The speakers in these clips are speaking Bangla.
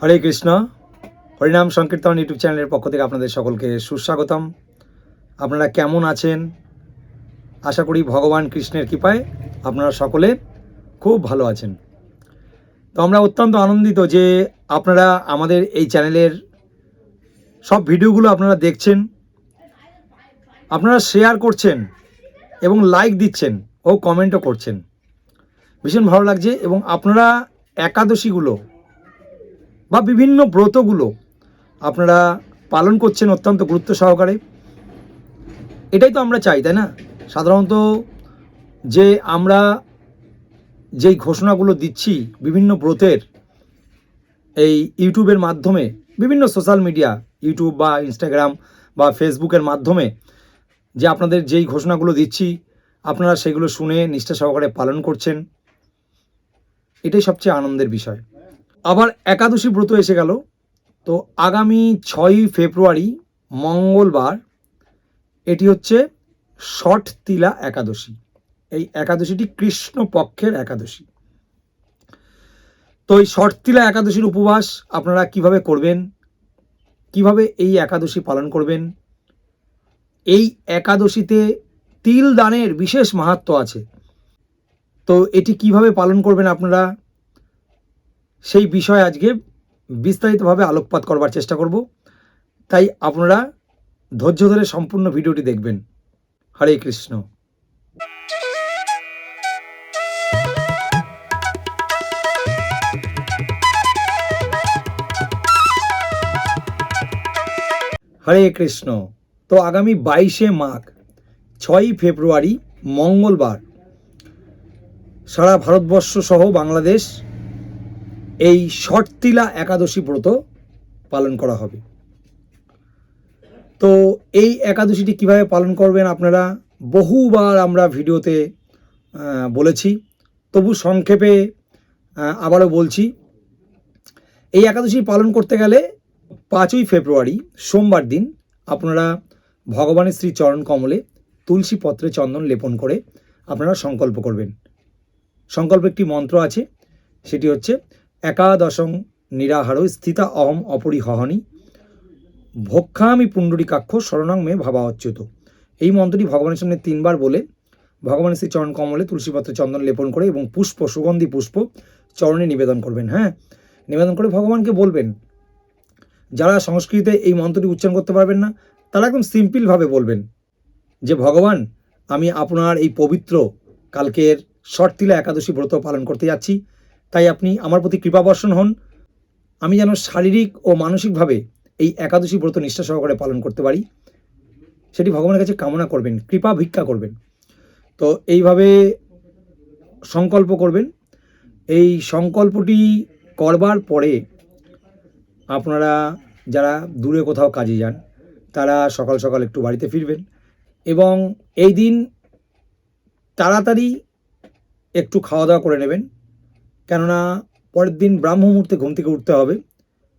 হরে কৃষ্ণ। হরিনাম সংকীর্তন ইউটিউব চ্যানেলের পক্ষ থেকে আপনাদের সকলকে সুস্বাগতম। আপনারা কেমন আছেন? আশা করি ভগবান কৃষ্ণের কৃপায় আপনারা সকলে খুব ভালো আছেন। তো আমরা অত্যন্ত আনন্দিত যে আপনারা আমাদের এই চ্যানেলের সব ভিডিওগুলো আপনারা দেখছেন, আপনারা শেয়ার করছেন এবং লাইক দিচ্ছেন ও কমেন্টও করছেন। ভীষণ ভালো লাগছে এবং আপনারা একাদশীগুলো বা বিভিন্ন ব্রতগুলো আপনারা পালন করছেন অত্যন্ত গুরুত্ব সহকারে। এটাই তো আমরা চাই, তাই না? সাধারণত যে আমরা যেই ঘোষণাগুলো দিচ্ছি বিভিন্ন ব্রতের, এই ইউটিউবের মাধ্যমে, বিভিন্ন সোশ্যাল মিডিয়া, ইউটিউব বা ইনস্টাগ্রাম বা ফেসবুকের মাধ্যমে যে আপনাদের যেই ঘোষণাগুলো দিচ্ছি, আপনারা সেগুলো শুনে নিষ্ঠা সহকারে পালন করছেন, এটাই সবচেয়ে আনন্দের বিষয়। আবার একাদশী ব্রত এসে গেল। তো আগামী ছয়ই ফেব্রুয়ারি, মঙ্গলবার, এটি হচ্ছে ষট তিলা একাদশী। এই একাদশীটি কৃষ্ণ পক্ষের একাদশী। তো এই ষট তিলা একাদশীর উপবাস আপনারা কীভাবে করবেন? কীভাবে এই একাদশী পালন করবেন? এই একাদশীতে তিল দানের বিশেষ মাহাত্ম আছে। তো এটি কীভাবে পালন করবেন আপনারা? সেই বিষয়ে আজকে বিস্তারিতভাবে আলোকপাত করবার চেষ্টা করব। তাই আপনারা ধৈর্য ধরে সম্পূর্ণ ভিডিওটি দেখবেন। হরে কৃষ্ণ। হরে কৃষ্ণ। তো আগামী বাইশে মাঘ, ছয়ই ফেব্রুয়ারি, মঙ্গলবার, সারা ভারতবর্ষ সহ বাংলাদেশ এই শর্তিলা একাদশী ব্রত পালন করা হবে। তো এই একাদশীটি কীভাবে পালন করবেন আপনারা? বহুবার আমরা ভিডিওতে বলেছি। তবু সংক্ষেপে আবারও বলছি, এই একাদশী পালন করতে গেলে পাঁচই ফেব্রুয়ারি, সোমবার দিন আপনারা ভগবানের শ্রী চরণ কমলে তুলসী পত্রে চন্দন লেপন করে আপনারা সংকল্প করবেন। সংকল্প একটি মন্ত্র আছে, সেটি হচ্ছে একাদশং নিরাহার স্থিতা অহম অপরিহহনি। ভক্ষামি পুণ্ডরিকাক্ষ শরণাং মে ভাবা অচ্যুত এই মন্ত্রটি ভগবানের সামনে তিনবার বলে ভগবানের শ্রী চরণ কমলে তুলসীপত্রে চন্দন লেপন করে এবং পুষ্প, সুগন্ধি পুষ্প চরণে নিবেদন করবেন হ্যাঁ? নিবেদন করে ভগবানকে বলবেন, যারা সংস্কৃতে এই মন্ত্রটি উচ্চারণ করতে পারবেন না, তারা একদম সিম্পলভাবে বলবেন যে, ভগবান, আমি আপনার এই পবিত্র কালকের শর্তিলা একাদশী ব্রত পালন করতে যাচ্ছি। তাই আপনি আমার প্রতি কৃপা বর্ষণ হন। আমি যেন শারীরিক ও মানসিকভাবে এই একাদশী ব্রত নিষ্ঠা সহকারে পালন করতে পারি। সেটি ভগবানের কাছে কামনা করবেন, কৃপা ভিক্ষা করবেন। তো এইভাবে সংকল্প করবেন। এই সংকল্পটি করবার পরে আপনারা যারা দূরে কোথাও কাজে যান, তারা সকাল সকাল একটু বাড়িতে ফিরবেন এবং এই দিন তাড়াতাড়ি একটু খাওয়া দাওয়া করে নেবেন। কেননা পরের দিন ব্রাহ্ম মুহূর্তে ঘুম থেকে উঠতে হবে।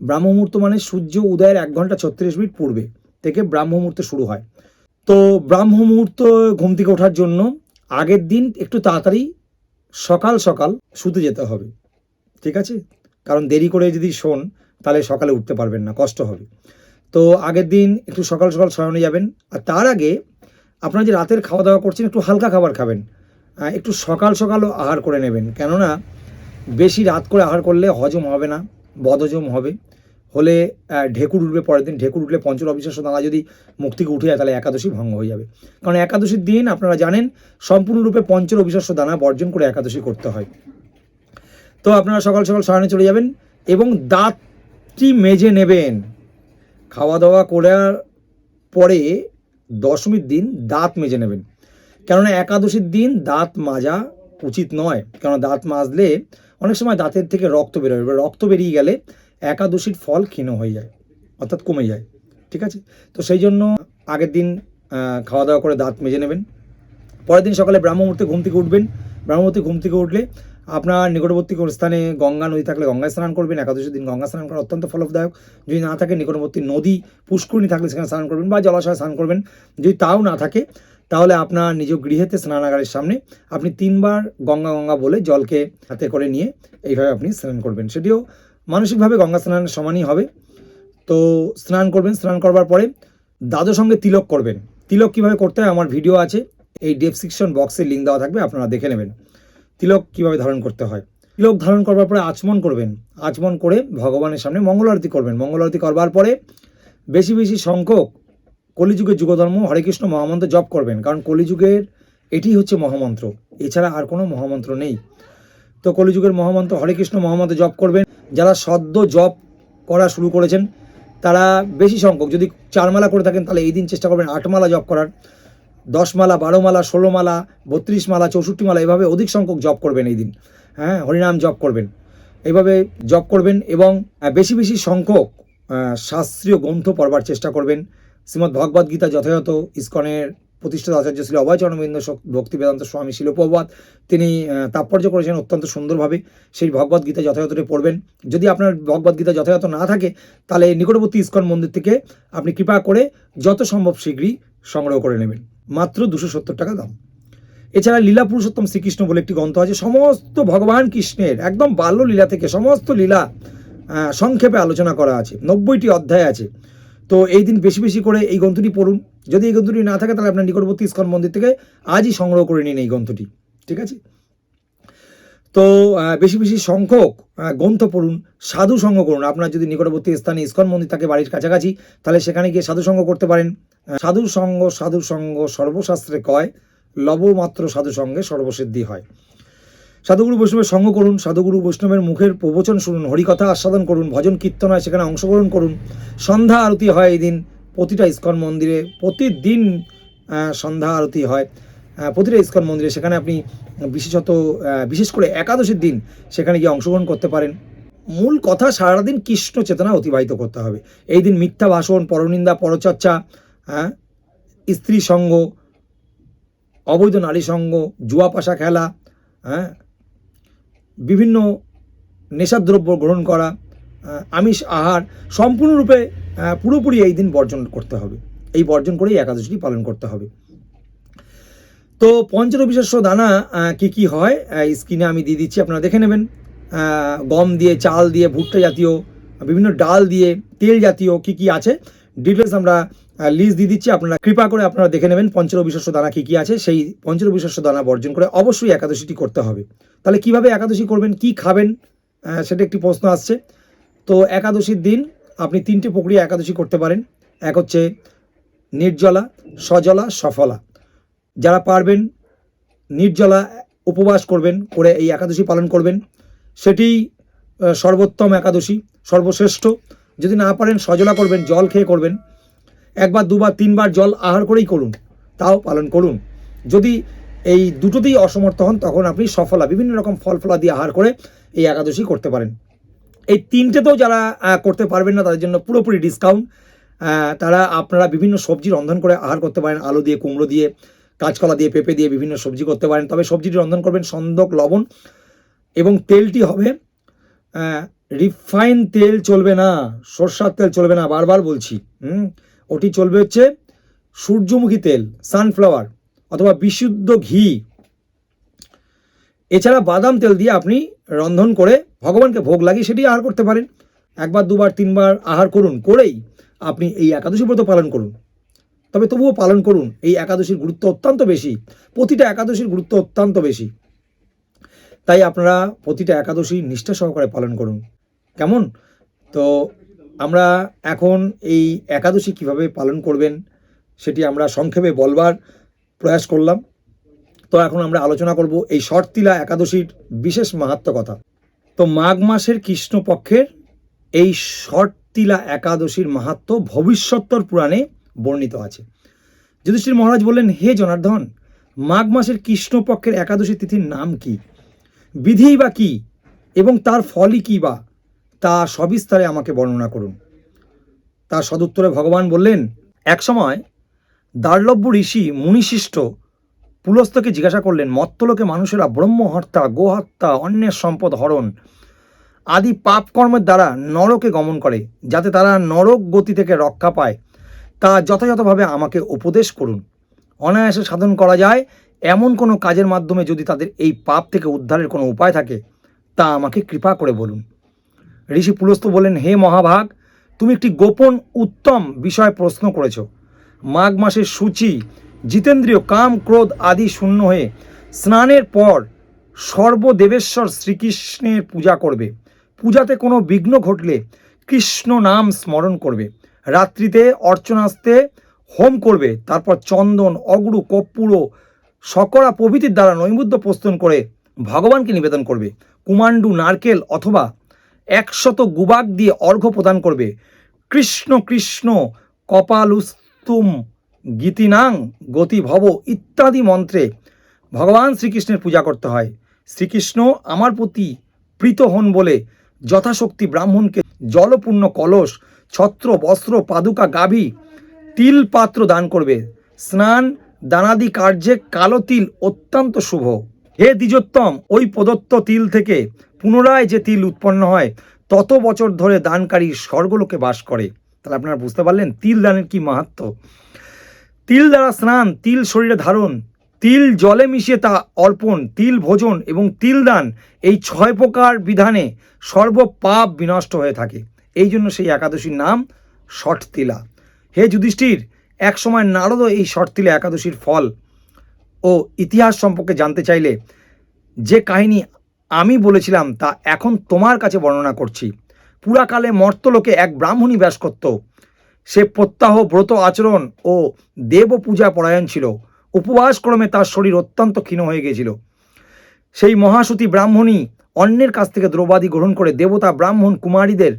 ব্রাহ্ম মুহূর্ত মানে সূর্য উদয়ের এক ঘণ্টা ছত্রিশ মিনিট পূর্বে থেকে ব্রাহ্ম মুহূর্ত শুরু হয়। তো ব্রাহ্ম মুহূর্ত ঘুম থেকে ওঠার জন্য আগের দিন একটু তাড়াতাড়ি সকাল সকাল শুতে যেতে হবে। ঠিক আছে? কারণ দেরি করে যদি শোন, তাহলে সকালে উঠতে পারবেন না, কষ্ট হবে। তো আগের দিন একটু সকাল সকাল শয়নে যাবেন। আর তার আগে আপনারা যে রাতের খাওয়া দাওয়া করছেন, একটু হালকা খাবার খাবেন। একটু সকাল সকালও আহার করে নেবেন। কেননা বেশি রাত করে আহার করলে হজম হবে না, বদহজম হবে। হলে ঢেকুর উঠবে পরের দিন। ঢেকুর উঠলে পঞ্চল অবিশ্বাস্য দানা যদি মুখ থেকে উঠে যায়, তাহলে একাদশী ভঙ্গ হয়ে যাবে। কারণ একাদশীর দিন, আপনারা জানেন, সম্পূর্ণরূপে পঞ্চল অবিশ্বাস্য দানা বর্জন করে একাদশী করতে হয়। তো আপনারা সকাল সকাল শয়নে চলে যাবেন এবং দাঁতটি মেজে নেবেন। খাওয়া দাওয়া করার পরে দশমীর দিন দাঁত মেজে নেবেন। কেননা একাদশীর দিন দাঁত মাজা উচিত নয়। কেননা দাঁত মাজলে অনেক সময় দাঁতের থেকে রক্ত বেরোয়, এবার রক্ত বেরিয়ে গেলে একাদশীর ফল ক্ষীণ হয়ে যায়, অর্থাৎ কমে যায়, ঠিক আছে? তো সেই জন্য আগের দিন খাওয়া দাওয়া করে দাঁত মেজে নেবেন। পরের দিন সকালে ব্রাহ্ম মুহূর্তে ঘুম থেকে উঠবেন। ব্রাহ্ম মুহূর্তে ঘুম থেকে উঠলে আপনার নিকটবর্তী স্থানে গঙ্গা নদী থাকলে গঙ্গায় স্নান করবেন। একাদশীর দিন গঙ্গা স্নান করা অত্যন্ত ফলদায়ক যদি না থাকে, নিকটবর্তী নদী, পুষ্করিণী থাকলে সেখানে স্নান করবেন বা জলাশয়ে স্নান করবেন। যদি তাও না থাকে তাহলে আপনার নিজ গৃহেতে স্নানাগারের সামনে আপনি তিনবার গঙ্গা গঙ্গা বলে জলকে হাতে করে নিয়ে এইভাবে আপনি স্নান করবেন। সেটিও মানসিকভাবে গঙ্গা স্নানের সমানই হবে। তো স্নান করবেন, স্নান করবার পরে দাদুর সঙ্গে তিলক করবেন। তিলক কীভাবে করতে হয় আমার ভিডিও আছে, এই ডেসক্রিপশন বক্সে লিঙ্ক দেওয়া থাকবে, আপনারা দেখে নেবেন। তিলক কীভাবে ধারণ করতে হয়। তিলক ধারণ করবার পরে আচমন করবেন। আচমন করে ভগবানের সামনে মঙ্গল আরতি করবেন। মঙ্গল আরতি করবার পরে বেশি বেশি সংখ্যক কলিযুগের যুগধর্ম হরে কৃষ্ণ মহামন্ত্র জপ করবেন, কারণ কলিযুগের এটি হচ্ছে মহামন্ত্র। এছাড়া আর কোনো মহামন্ত্র নেই। তো কলিযুগের মহামন্ত্র হরে কৃষ্ণ মহামন্ত্র জপ করবেন। যারা সদ্য জপ করা শুরু করেছেন, তারা বেশি সংখ্যক। যদি চার মালা করে থাকেন, তাহলে এই দিন চেষ্টা করবেন আট মালা জপ করার। দশ মালা, বারো মালা, ষোলো মালা, বত্রিশ মালা, চৌষট্টি মালা, এভাবে অধিক সংখ্যক জপ করবেন এই দিন। হ্যাঁ হরিনাম জপ করবেন। এইভাবে জপ করবেন এবং বেশি বেশি সংখ্যক শাস্ত্রীয় গ্রন্থ পড়বার চেষ্টা করবেন। শ্রীমদ্ ভগবদ্ গীতা যথাযথ ইস্কনের প্রতিষ্ঠিত আচার্য ছিল অভয়চরণবিন্দ ভক্তি বেদান্ত স্বামী শিলপ্রবাদ তিনি তাৎপর্য করেছেন অত্যন্ত সুন্দরভাবে। সেই ভগবদ্ গীতা যথাযথটি পড়বেন। যদি আপনার ভগবদ্ গীতা যথাযথ না থাকে, তাহলে নিকটবর্তী ইস্কন মন্দির থেকে আপনি কৃপা করে যত সম্ভব শীঘ্রই সংগ্রহ করে নেবেন। মাত্র দুশো সত্তর টাকা দাম। এছাড়া লীলা পুরুষোত্তম শ্রীকৃষ্ণ বলে একটি গ্রন্থ আছে, সমস্ত ভগবান কৃষ্ণের একদম বাল্য লীলা থেকে সমস্ত লীলা সংক্ষেপে আলোচনা করা আছে। নব্বইটি অধ্যায় আছে। তো এই দিন বেশি বেশি করে এই গ্রন্থটি পড়ুন। যদি এই গ্রন্থটি না থাকে, তাহলে আপনার নিকটবর্তী ইস্কন মন্দির থেকে আজই সংগ্রহ করে নিন এই গ্রন্থটি। ঠিক আছে? তো বেশি বেশি সংখ্যক গ্রন্থ পড়ুন, সাধু সঙ্গ করুন। আপনার যদি নিকটবর্তী স্থানে ইস্কন মন্দির থাকে, বাড়ির কাছাকাছি, তাহলে সেখানে গিয়ে সাধু সঙ্গ করতে পারেন। সাধু সঙ্গ সাধু সঙ্গ সর্বশাস্ত্রে কয়, লবমাত্র সাধু সঙ্গে সর্বসিদ্ধি হয়। সাধুগুরু বৈষ্ণবের সঙ্গ করুন, সাধুগুরু বৈষ্ণবের মুখের প্রবচন শুনুন, হরিকথা আস্বাদন করুন, ভজন কীর্তন হয় সেখানে অংশগ্রহণ করুন। সন্ধ্যা আরতি হয় এই দিন, প্রতিটা ইস্কন মন্দিরে, প্রতিদিন সন্ধ্যা আরতি হয়। প্রতিটা ইস্কন মন্দিরে সেখানে আপনি বিশেষত বিশেষ করে একাদশীর দিন সেখানে গিয়ে অংশগ্রহণ করতে পারেন। মূল কথা সারাদিন কৃষ্ণ চেতনা অতিবাহিত করতে হবে। এই দিন মিথ্যা ভাষণ, পরনিন্দা, পরচর্চা হ্যাঁ স্ত্রী সঙ্গ, অবৈধ নারী সঙ্গ, জুয়া পাশা খেলা হ্যাঁ বিভিন্ন নেশাদ্রব্য গ্রহণ করা আমিষ, আহার সম্পূর্ণরূপে পুরোপুরি এই দিন বর্জন করতে হবে। এই বর্জন করেই একাদশীটি পালন করতে হবে। তো পঞ্চরবিশ্বাস্য দানা কি কি হয়? স্ক্রিনে আমি দিয়ে দিচ্ছি, আপনারা দেখে নেবেন। গম দিয়ে, চাল দিয়ে, ভুট্টা জাতীয়, বিভিন্ন ডাল দিয়ে, তেল জাতীয় কি কি আছে? ডিটেলস আমরা লিস্ট দিয়ে দিচ্ছি। আপনারা কৃপা করে আপনারা দেখে নেবেন পঞ্চরবিশ্বাস্য দানা কি কি আছে। সেই পঞ্চরবিশ্বাস্য দানা বর্জন করে অবশ্যই একাদশীটি করতে হবে। তাহলে কীভাবে একাদশী করবেন, কি খাবেন সেটা একটি প্রশ্ন আসছে। তো একাদশীর দিন আপনি তিনটে প্রক্রিয়া একাদশী করতে পারেন। এক হচ্ছে নির্জলা, সজলা, সফলা। যারা পারবেন, নির্জলা উপবাস করবেন, করে এই একাদশী পালন করবেন। সেটি সর্বোত্তম একাদশী, সর্বশ্রেষ্ঠ। যদি না পারেন সজলা করবেন, জল খেয়ে করবেন। একবার, দুবার, তিনবার জল আহার করেই করুন, তাও পালন করুন। যদি এই দুটোতেই অসমর্থ হন, তখন আপনি সফলা, বিভিন্ন রকম ফল ফলা দিয়ে আহার করে এই একাদশী করতে পারেন। এই তিনটেতেও যারা করতে পারবেন না, তাদের জন্য পুরোপুরি ডিসকাউন্ট তারা আপনারা বিভিন্ন সবজি রন্ধন করে আহার করতে পারেন, আলু দিয়ে, কুমড়ো দিয়ে, কাঁচকলা দিয়ে, পেঁপে দিয়ে, বিভিন্ন সবজি করতে পারেন। তবে সবজিটি রন্ধন করবেন সন্দক, লবণ এবং তেলটি হবে রিফাইন তেল চলবে না, সর্ষার তেল চলবে না, বারবার বলছি, হুম? ওটি চলবে হচ্ছে সূর্যমুখী তেল সানফ্লাওয়ার অথবা বিশুদ্ধ ঘি। এছাড়া বাদাম তেল দিয়ে আপনি রন্ধন করে ভগবানকে ভোগ লাগিয়ে সেটি আহার করতে পারেন। একবার, দুবার, তিনবার আহার করুন, করেই আপনি এই একাদশী ব্রত পালন করুন। তবে তবুও পালন করুন, এই একাদশীর গুরুত্ব অত্যন্ত বেশি, প্রতিটা একাদশীর গুরুত্ব অত্যন্ত বেশি। তাই আপনারা প্রতিটা একাদশী নিষ্ঠা সহকারে পালন করুন। কেমন? তো আমরা এখন এই একাদশী কীভাবে পালন করবেন সেটি আমরা সংক্ষেপে বলবার প্রয়াস করলাম। তো এখন আমরা আলোচনা করব এই শর্তিলা একাদশীর বিশেষ মাহাত্ম কথা। তো মাঘ মাসের কৃষ্ণপক্ষের এই শর্তিলা একাদশীর মাহাত্ম ভবিষ্যত্তর পুরাণে বর্ণিত আছে। যুধিষ্ঠির মহারাজ বললেন, হে জনার্দন, মাঘ মাসের কৃষ্ণপক্ষের একাদশী তিথির নাম কি? বিধি বা কি? এবং তার ফলই কি বা? তা সবিস্তারে আমাকে বর্ণনা করুন। তার সদুত্তরে ভগবান বললেন একসময় দার্লভ্য ঋষি মুনিশিষ্ট পুলস্তকে জিজ্ঞাসা করলেন, মত্তলোকে মানুষেরা ব্রহ্ম হত্যা গোহত্যা অন্যের সম্পদ হরণ আদি পাপ কর্মের দ্বারা নরকে গমন করে, যাতে তারা নরক গতি থেকে রক্ষা পায়। তা যথাযথভাবে আমাকে উপদেশ করুন। অনায়াসে সাধন করা যায়। এমন কোনো কাজের মাধ্যমে যদি তাদের এই পাপ থেকে উদ্ধারের কোনো উপায় থাকে, তা আমাকে কৃপা করে বলুন। ঋষি পুলস্ত বলেন, হে মহাভাগ, তুমি একটি গোপন, উত্তম বিষয় প্রশ্ন করেছ। মাঘ মাসের সূচি, জিতেন্দ্রীয় কাম, ক্রোধ আদি শূন্য হয়ে স্নানের পর সর্বদেবেশ্বর শ্রীকৃষ্ণের পূজা করবে। পূজাতে কোনো বিঘ্ন ঘটলে কৃষ্ণ নাম স্মরণ করবে। রাত্রিতে অর্চনাস্তে হোম করবে। তারপর চন্দন, অগুরু, কর্পূর ও শকরা প্রভৃতির দ্বারা নৈবেদ্য প্রস্তুত করে ভগবানকে নিবেদন করবে। কুমান্ডু নারকেল অথবা একশত গুবাক দিয়ে অর্ঘ্য প্রদান করবে। কৃষ্ণ কৃষ্ণ, কপালুস্তুম, গীতিনাং গতি ভব ইত্যাদি মন্ত্রে ভগবান শ্রীকৃষ্ণের পূজা করতে হয়। শ্রীকৃষ্ণ আমার প্রতি প্রীত হন বলে যথাশক্তি ব্রাহ্মণকে জলপূর্ণ কলস, ছত্র, বস্ত্র, পাদুকা, গাভী, তিল পাত্র দান করবে। স্নান, দানাদি কার্যে কালো তিল অত্যন্ত শুভ। হে দ্বিজোত্তম, ওই প্রদত্ত তিল থেকে পুনরায় যে তিল উৎপন্ন হয়, তত বছর ধরে দানকারী স্বর্গলোকে বাস করে। তাহলে আপনারা বুঝতে পারলেন, তিল দানের কি মাহাত্ম? তিল দ্বারা স্নান, তিল শরীরে ধারণ, তিল জলে মিশিয়ে তা অর্পণ, তিল ভোজন এবং তিল দান, এই ছয় প্রকার বিধানে সর্বপাপ বিনষ্ট হয়ে থাকে। এই জন্য সেই একাদশীর নাম ষটতিলা হে যুধিষ্ঠির, একসময় নারদও এই ষটতিলা একাদশীর ফল ও ইতিহাস সম্পর্কে জানতে চাইলে যে কাহিনী আমি বলেছিলাম তা এখন তোমার কাছে বর্ণনা করছি। পুরাকালে মর্তলোকে এক ব্রাহ্মণী ব্যাস করত। সে প্রত্যাহ ব্রত আচরণ ও দেব পূজা পরায়ণ ছিল। উপবাস ক্রমে তার শরীর অত্যন্ত ক্ষীণ হয়ে গিয়েছিল। সেই মহাসতী ব্রাহ্মণী অন্যের কাছ থেকে দ্রৌবাদী গ্রহণ করে দেবতা ব্রাহ্মণ কুমারীদের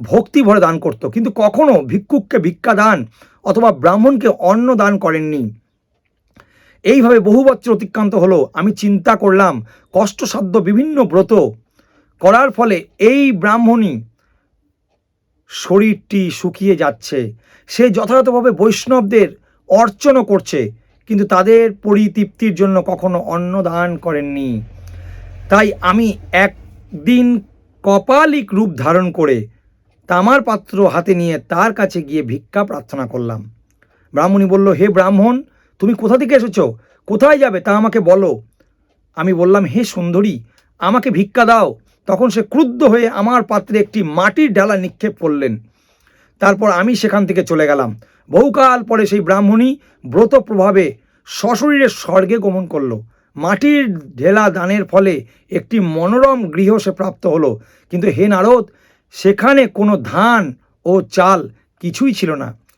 ভক্তি ভরে দান করত। কিন্তু কখনো ভিক্ষুককে ভিক্ষা দান অথবা ব্রাহ্মণকে অন্ন দান করেননি। এইভাবে বহু বছর অতিক্রান্ত হলো, আমি চিন্তা করলাম, কষ্টসাধ্য বিভিন্ন ব্রত করার ফলে এই ব্রাহ্মণী শরীরটি শুকিয়ে যাচ্ছে। সে যথাযথভাবে বৈষ্ণবদের অর্চনও করছে, কিন্তু তাদের পরিতৃপ্তির জন্য কখনো অন্ন দান করেননি। তাই আমি একদিন কপালিক রূপ ধারণ করে তামার পাত্র হাতে নিয়ে তার কাছে গিয়ে ভিক্ষা প্রার্থনা করলাম। ব্রাহ্মণী বলল, হে ব্রাহ্মণ তুমি কোথা থেকে এসেছ? কোথায় যাবে? তা আমাকে বলো। আমি বললাম, হে সুন্দরী, আমাকে ভিক্ষা দাও। তখন সে ক্রুদ্ধ হয়ে আমার পাত্রে একটি মাটির ডালা নিক্ষেপ করলেন। তারপর আমি সেখান থেকে চলে গেলাম। বহুকাল পরে সেই ব্রাহ্মণী ব্রত প্রভাবে সশরীরে স্বর্গে গমন করল। মাটির ঢেলা দানের ফলে একটি মনোরম গৃহ সে প্রাপ্ত হলো। কিন্তু হে নারদ, সেখানে কোনো ধান ও চাল কিছুই ছিল না।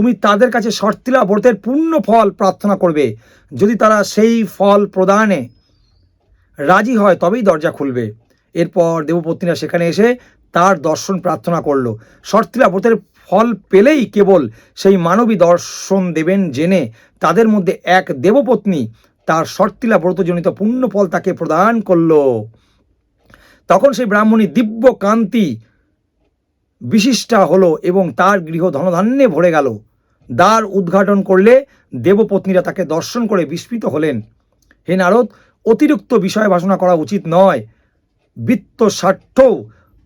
তুমি তাদের কাছে শর্তিলা ব্রতের পূর্ণ ফল প্রার্থনা করবে। যদি তারা সেই ফল প্রদানে রাজি হয়, তবেই দরজা খুলবে। এরপর দেবপত্নীরা সেখানে এসে তার দর্শন প্রার্থনা করল। শর্তিলা ব্রতের ফল পেলেই কেবল সেই মানবী দর্শন দেবেন জেনে তাদের মধ্যে এক দেবপত্নী তার শর্তিলা ব্রতজনিত পূর্ণ ফল তাকে প্রদান করল। তখন সেই ব্রাহ্মণী দিব্য কান্তি বিশিষ্টা হলো এবং তার গৃহ ধনধান্যে ভরে গেল। দ্বার উদ্ঘাটন করলে দেবপত্নীরা তাকে দর্শন করে বিস্মিত হলেন। হে নারদ, অতিরিক্ত বিষয় ভাষণা করা উচিত নয়। বৃত্ত স্বার্থ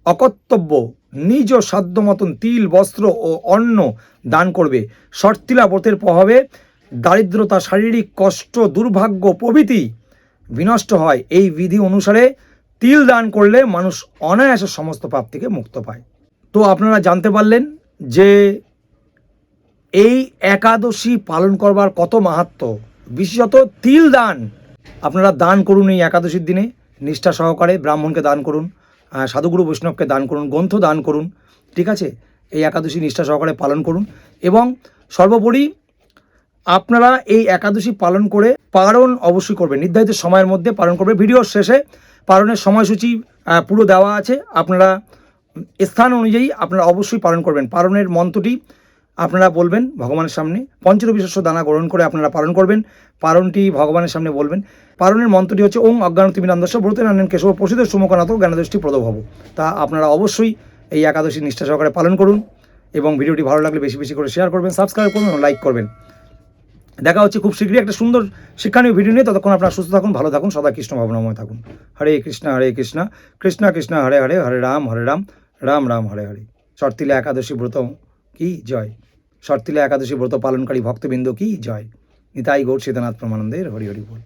অকর্তব্য, নিজ সাধ্য মতন তিল, বস্ত্র ও অন্ন দান করবে। শর্তিলা ব্রতের প্রভাবে দারিদ্রতা, শারীরিক কষ্ট, দুর্ভাগ্য প্রভৃতি বিনষ্ট হয়। এই বিধি অনুসারে তিল দান করলে মানুষ অনায়াসে সমস্ত পাপ থেকে মুক্ত পায়। তো আপনারা জানতে পারলেন যে এই একাদশী পালন করবার কত মাহাত্ম? বিশেষত তিল দান। আপনারা দান করুন এই একাদশীর দিনে। নিষ্ঠা সহকারে ব্রাহ্মণকে দান করুন সাধুগুরু বৈষ্ণবকে দান করুন, গ্রন্থ দান করুন, ঠিক আছে? এই একাদশী নিষ্ঠা সহকারে পালন করুন এবং সর্বোপরি আপনারা এই একাদশী পালন করে পালন অবশ্যই করবেন। নির্ধারিত সময়ের মধ্যে পালন করবে ভিডিওর শেষে পালনের সময়সূচি পুরো দেওয়া আছে। আপনারা স্থান অনুযায়ী আপনারা অবশ্যই পালন করবেন। পালনের মন্ত্রটি আপনারা বলবেন ভগবানের সামনে। পঞ্চরবি শস্য দানা গ্রহণ করে আপনারা পালন করবেন। পালনটি ভগবানের সামনে বলবেন। পারণের মন্ত্রটি হচ্ছে, ওং অজ্ঞান তিমিরান্দস্য ব্রতের আনন্দ কেশব প্রসিদ্ধ সুমকনাথ জ্ঞানদৃষ্টি প্রদভব। তা আপনারা অবশ্যই এই একাদশী নিষ্ঠা সহকারে পালন করুন এবং ভিডিওটি ভালো লাগলে বেশি বেশি করে শেয়ার করবেন সাবস্ক্রাইব করবেন এবং লাইক করবেন। দেখা হচ্ছে খুব শীঘ্রই একটা সুন্দর শিক্ষণীয় ভিডিও নিয়ে। ততক্ষণ আপনারা সুস্থ থাকুন, ভালো থাকুন, সদা কৃষ্ণ ভাবনাময় থাকুন। হরে কৃষ্ণ হরে কৃষ্ণ কৃষ্ণ কৃষ্ণ, হরে হরে হরে রাম হরে রাম রাম রাম, হরে হরে। শর্তিলা একাদশী ব্রত কি জয়? শর্তিলা একাদশী ব্রত পালনকারী ভক্তবৃন্দ কি জয়? নিতাই গৌর সীতানাথ প্রমানন্দের হরি হরি বল।